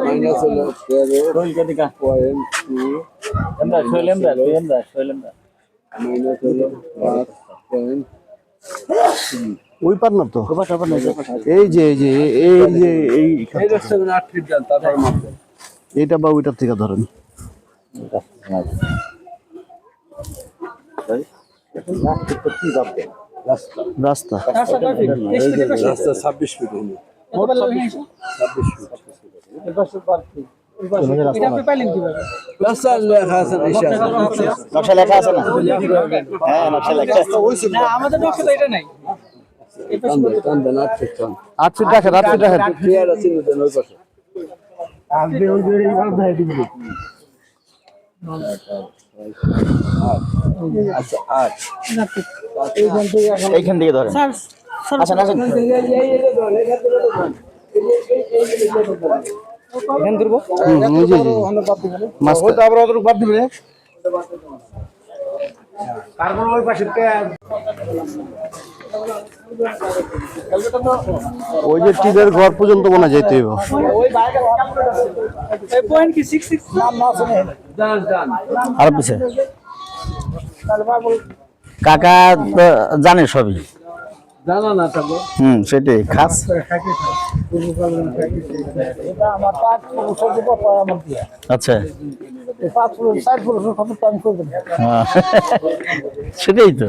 Minus হলো তেরো point two minus হলো পাঁচ পয়েন্ট ওই পার না তো এই যে এই যে এই যে এই এইটা বা ওইটার থেকে ধরেন। রাস্তা রাস্তা। ছাব্বিশ ফিট নকশা লেখা আছে না? হ্যাঁ নকশা লেখা আছে। টান দেন, টান দেন, আট ফিট টান। আট ফিট রাখেন আট ফিট রাখেন চেয়ার আছে না, দেন ওই পাশে। আচ্ছা আট। এইখান থেকে ধরেন। আচ্ছা এখান আবার বাদ দিবে ওই যে টিনের ঘর পর্যন্ত মনে যাইতে হইব। আর পিছে। কাকা জানে সবই। হুম সেটাই খাস। আচ্ছা। হ্যাঁ। সেটাই তো।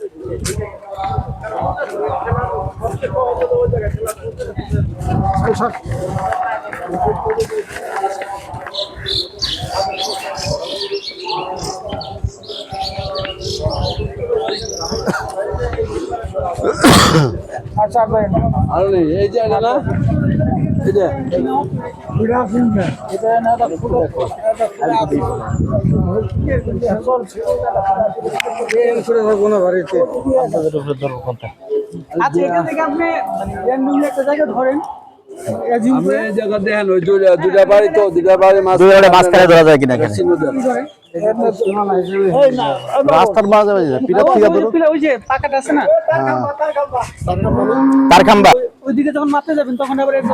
Ahem. আর এই যে এটা না? যে। আচ্ছা এখান থেকে আপনি একটা জায়গা ধরেন। জায়গা দেখেন ওই বাড়ি তো বাড়ি মাছ দুই একটা মাঝখানে ধরা যায় কিনা এখানে? রাস্তার মাঝে মাঝে পিঠার থেকে ধরো। ওই- ওই যে পাকাটা আছে না? তার খাম্বা। ওইদিকে যখন মাপতে যাবেন তখন আবার এক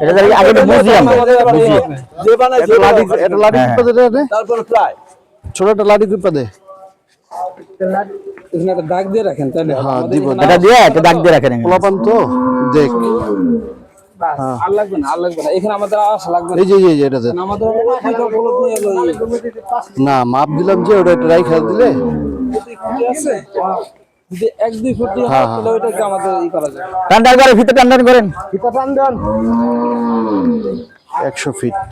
এটা জানি আগে তো মিউজিয়াম মিউজিয়াম যে বানাইছে একটা লাঠি একটা লাঠি হ্যাঁ, তারপরে প্রায়। ছোট একটা লাঠি টিপা দে। এখানে একটা দাগ দিয়ে রাখেন তাহলে হ্যাঁ দিব এটা দিয়ে একটা দাগ দিয়ে রাখেন। পোলাপান তো দেখ। আর লাগবে না আর লাগবে না। এখানে আমাদের আশ লাগবে এই যে এই যে এটা আমাদের। না মাপ দিলাম যে ওটা একটা রাইখা দিলে। আছে? যদি এক দুই ফুট দিয়ে হ্যাঁ, হয়, তাহলে ওইটাকে আমাদের ই করা যায়? টান টান করেন। ফিতে টান টান করেন একশো ফিট।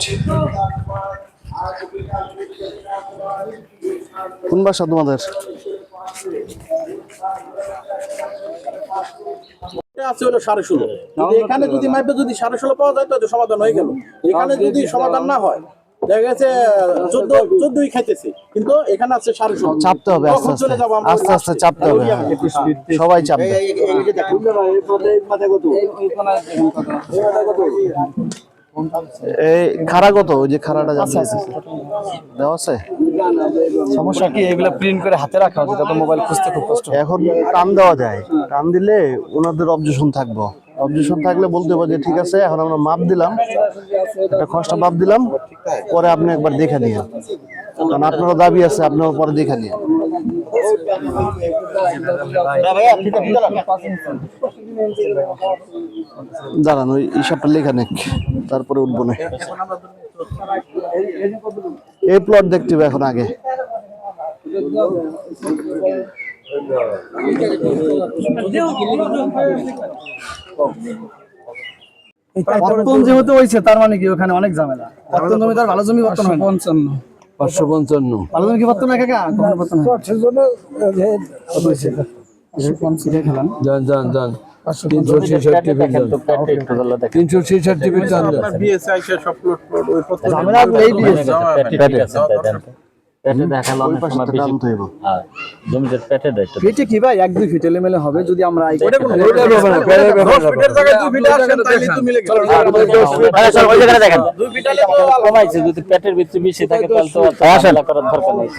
কোন বাসা তোমাদের? আছে হলো সাড়ে ষোলো। এখানে যদি মাইপে যদি সাড়ে ষোলো পাওয়া যায় তাহলে সমাধান হয়ে গেল। এখানে যদি সমাধান না হয় দেখা গেছে চোদ্দ চোদ্দই খাইতেছি কিন্তু এখানে আছে সাড়ে ষোলো। চাপতে হবে আস্তে আস্তে আস্তে আস্তে চাপতে হবে হ্যাঁ। সবাই চাপবে। এই খাড়া কত? ওই যে খাড়াটা যাচ্ছে দেওয়া আছে? সমস্যা কি? এগুলো প্রিন্ট করে হাতে রাখা হচ্ছে তত মোবাইল খুঁজতে খুব কষ্ট। এখন টান দেওয়া যায়। টান দিলে ওনাদের অবজেকশন থাকব। অবজেকশন থাকলে বলতে হবে যে ঠিক আছে এখন আমরা মাপ দিলাম। একটা খসটা মাপ দিলাম। পরে আপনি একবার দেখে নিন। কারণ আপনারও দাবি আছে আপনারও পরে দেখে নিন। দাঁড়ান ওই হিসাবটা লেখা নেক তারপরে উঠবো না এই প্লট দেখতে হবে এখন আগে পত্তন যেহেতু হয়েছে তার মানে কি ওখানে অনেক ঝামেলা পত্তন জমি তার ভালো জমি পত্তন হয় পঞ্চান্ন পাঁচশো পঞ্চান্ন ভালো জমি কি পত্তন হয় কাকা কখনো পত্তন যান যান যান তিনশো ছেষট্টি ছেষট্টি কি ভাই? এক দুই ফিট এলেমেলে হবে যদি আমরা পেটের ভিতরে বেশি থাকে তাহলে তো করার দরকার নেই।